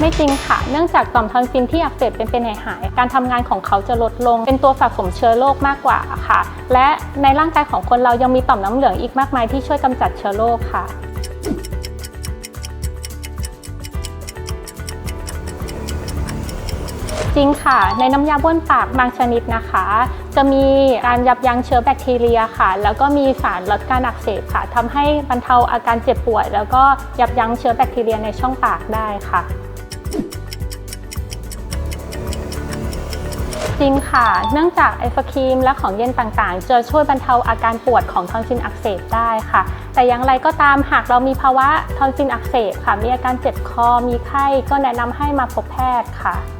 ไม่จริงค่ะ เนื่องจากต่อมทอนซิลที่อักเสบเป็นเป็นหายหายๆการทำงานของเขาจะลดลง เป็นตัวสะสมเชื้อโรคมากกว่าค่ะ และในร่างกายของคนเรายังมีต่อมน้ำเหลืองอีกมากมายที่ช่วยกำจัดเชื้อโรคค่ะจริงค่ะ ในน้ำยาบ้วนปากบางชนิดนะคะ จะมีการยับยั้งเชื้อแบคทีเรียค่ะ แล้วก็มีสารลดการอักเสบค่ะทำให้บรรเทาอาการเจ็บปวยแล้วก็ยับยั้งเชื้อแบคทีเรียในช่องปากได้ค่ะ จริงค่ะ เนื่องจากไอฟครีมและของเย็นต่างๆ จะช่วยบรรเทาอาการปวดของทอนซิลอักเสบได้ค่ะ แต่อย่างไรก็ตามหากเรามีภาวะทอนซิลอักเสบค่ะ มีอาการเจ็บคอ มีไข้ ก็แนะนำให้มาพบแพทย์ค่ะ